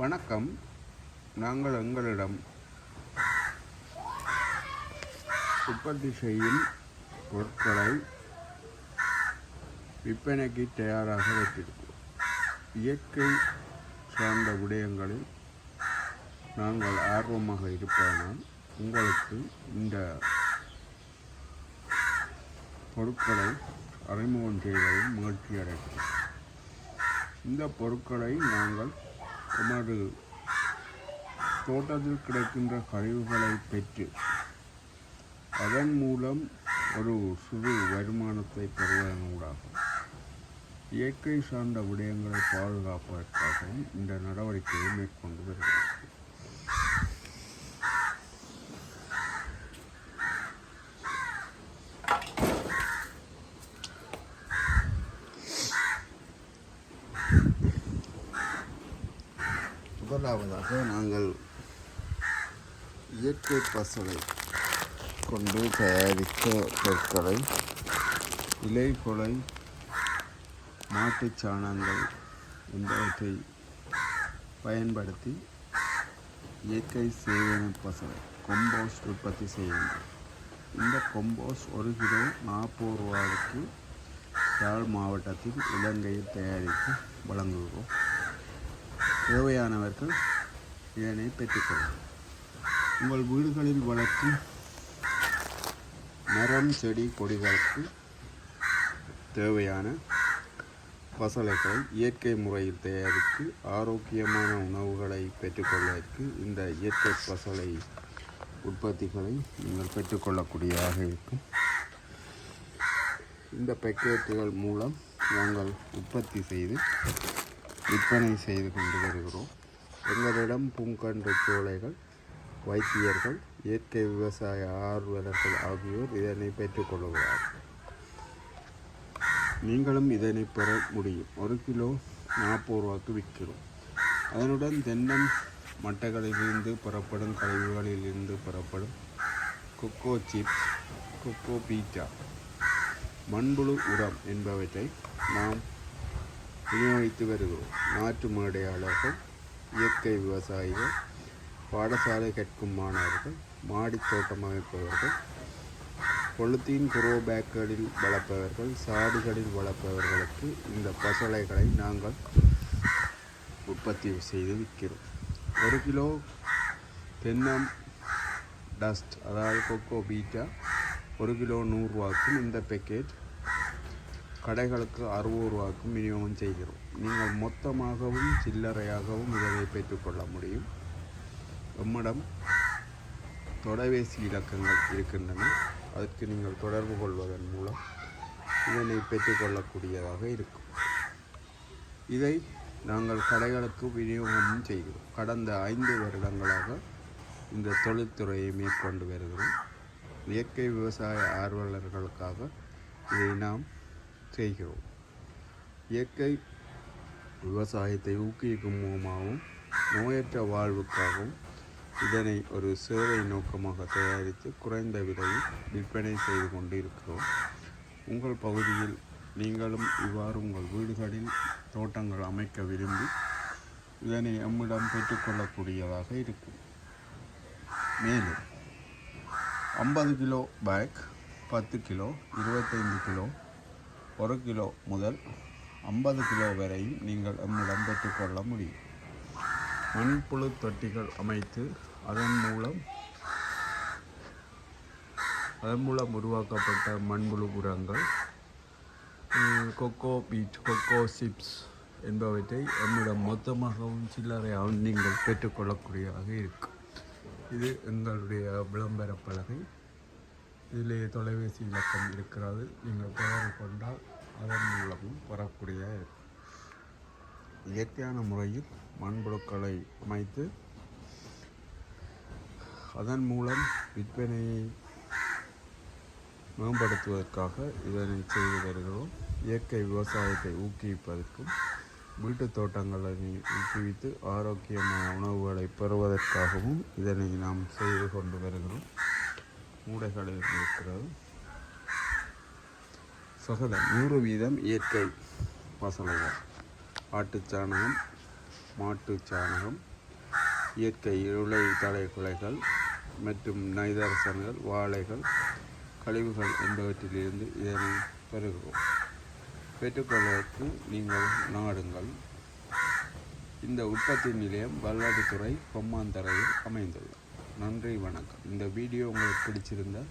வணக்கம். நாங்கள் எங்களிடம் உற்பத்தி செய்யும் பொருட்களை விற்பனைக்கு தயாராக வைத்திருக்கிறோம். இயற்கை சார்ந்த விடயங்களில் நாங்கள் ஆர்வமாக இருப்பதனால் உங்களுக்கு இந்த பொருட்களை அறிமுகம் செய்வதில் மகிழ்ச்சி அடைகிறோம் இந்த பொருட்களை நாங்கள் எமது தோட்டத்தில் கிடைக்கின்ற கழிவுகளை பெற்று அதன் மூலம் ஒரு சிறு வருமானத்தை பெறுவதன் இயற்கை சார்ந்த விடயங்களை பாதுகாப்பதற்காகவும் இந்த நடவடிக்கையை மேற்கொண்டு வருகிறது. முதலாவதாக நாங்கள் இயற்கை பசலை கொண்டு தயாரித்த பொருட்களை இலை கொலை மாட்டுச் சாணங்கள் என்பவற்றை பயன்படுத்தி இயற்கை சேவன பசலை கொம்போஸ்ட் உற்பத்தி செய்யுங்கள் இந்த கொம்போஸ்ட் ஒரு கிலோ நாற்பது ரூபாய்க்கு யாழ் மாவட்டத்தில் இலங்கையில் தயாரித்து வழங்குகிறோம். தேவையானவர்கள் இதனை பெற்றுக்கொள்ளலாம் உங்கள் வீடுகளில் வளர்க்கும் மரம் செடி கொடிகளுக்கு தேவையான பசலைகளை இயற்கை முறையில் தயாரித்து ஆரோக்கியமான உணவுகளை பெற்றுக்கொள்வதற்கு இந்த இயற்கை பசலை உற்பத்திகளை நீங்கள் பெற்றுக்கொள்ளக்கூடியதாக இருக்கும். இந்த பேக்கெட்டுகள் மூலம் நாங்கள் உற்பத்தி செய்து விற்பனை செய்து கொண்டு வருகிறோம். எங்களிடம் பூங்கன்று சோலைகள் வைத்தியர்கள் இயற்கை விவசாய ஆர்வலர்கள் ஆகியோர் இதனை பெற்றுக்கொள்கிறார்கள் நீங்களும் இதனை பெற முடியும். ஒரு கிலோ நாற்பது ரூபாய்க்கு விற்கிறோம். அதனுடன் தென்னம் மட்டைகளிலிருந்து பெறப்படும் கழிவுகளிலிருந்து பெறப்படும் கொக்கோ சிப்ஸ் கொக்கோ பீட்டா மண்புழு உரம் என்பவற்றை நாம் விநியோகித்து வருகிறோம். நாட்டு மேடையாளர்கள் இயற்கை விவசாயிகள் பாடசாலை கற்கும் மாணவர்கள் மாடித்தோட்டம் அமைப்பவர்கள் பொலித்தீன் குரோ பேக்குகளில் வளர்ப்பவர்கள் சாடுகளில் வளர்ப்பவர்களுக்கு இந்த பசலைகளை நாங்கள் உற்பத்தி செய்து விற்கிறோம். ஒரு கிலோ தென்னம் டஸ்ட் அதாவது கொக்கோ பீட்டா ஒரு கிலோ நூறுரூவாக்கும் இந்த பேக்கெட் கடைகளுக்கு அறுபது ரூபாய்க்கும் விநியோகம் செய்கிறோம். நீங்கள் மொத்தமாகவும் சில்லறையாகவும் இதனை பெற்றுக்கொள்ள முடியும். எம்மிடம் தொலைபேசி இலக்கங்கள் இருக்கின்றன. அதற்கு நீங்கள் தொடர்பு கொள்வதன் மூலம் இதனை பெற்றுக்கொள்ளக்கூடியதாக இருக்கும். இதை நாங்கள் கடைகளுக்கு விநியோகமும் செய்கிறோம். கடந்த ஐந்து வருடங்களாக இந்த தொழில்துறையை மேற்கொண்டு வருகிறோம். இயற்கை விவசாய ஆர்வலர்களுக்காக இதை நாம் செய்கிறோம். இயற்கை விவசாயத்தை ஊக்குவிக்கும் மூலமாகவும் நோயற்ற வாழ்வுக்காகவும் இதனை ஒரு சேவை நோக்கமாக தயாரித்து குறைந்த விலையில் விற்பனை செய்து கொண்டு இருக்கிறோம் உங்கள் பகுதியில் நீங்களும் இவ்வாறு உங்கள் வீடுகளில் தோட்டங்கள் அமைக்க விரும்பி இதனை நம்மிடம் பெற்றுக்கொள்ளக்கூடியதாக இருக்கும். மேலும் ஐம்பது கிலோ பேக் பத்து கிலோ இருபத்தைந்து கிலோ ஒரு கிலோ முதல் ஐம்பது கிலோ வரையும் நீங்கள் எம்மிடம் பெற்றுக்கொள்ள முடியும். மண்புழு தொட்டிகள் அமைத்து அதன் மூலம் அதன் மூலம் உருவாக்கப்பட்ட மண்புழு உரங்கள் கொக்கோ பீட் கொக்கோ சிப்ஸ் என்பவற்றை நம்மிடம் மொத்தமாகவும் சில்லறையாகவும் நீங்கள் பெற்றுக்கொள்ளக்கூடியதாக இருக்கும். இது எங்களுடைய விளம்பர பலகை. இதிலே தொலைபேசி இலக்கம் இருக்கிறது. நீங்கள் தொடர்பு கொண்டால் அதன் வரக்கூடிய இயற்கையான முறையில் மண்புழுக்களை அமைத்து அதன் மூலம் விற்பனையை மேம்படுத்துவதற்காக இதனை செய்து வருகிறோம். இயற்கை விவசாயத்தை ஊக்குவிப்பதற்கும் வீட்டுத் தோட்டங்களை ஊக்குவித்து ஆரோக்கியமான உணவுகளை பெறுவதற்காகவும் இதனை நாம் செய்து கொண்டு வருகிறோம். மூடைகளில் இருக்கிறது. சகல நூறு வீதம் இயற்கை பசலைகள் ஆட்டுச்சாணகம் மாட்டுச் சாணகம் இயற்கை இலை தலை குலைகள் மற்றும் நைதரசன்கள் வாழைகள் கழிவுகள் என்பவற்றிலிருந்து இதனை பெறுகிறோம். பெற்றுக்கொள்வதற்கு நீங்கள் நாடுங்கள். இந்த உற்பத்தி நிலையம் வல்லாடுதுறை பொம்மாந்தரையில் அமைந்துள்ளது. நன்றி வணக்கம். இந்த வீடியோ உங்களுக்கு பிடிச்சிருந்தால்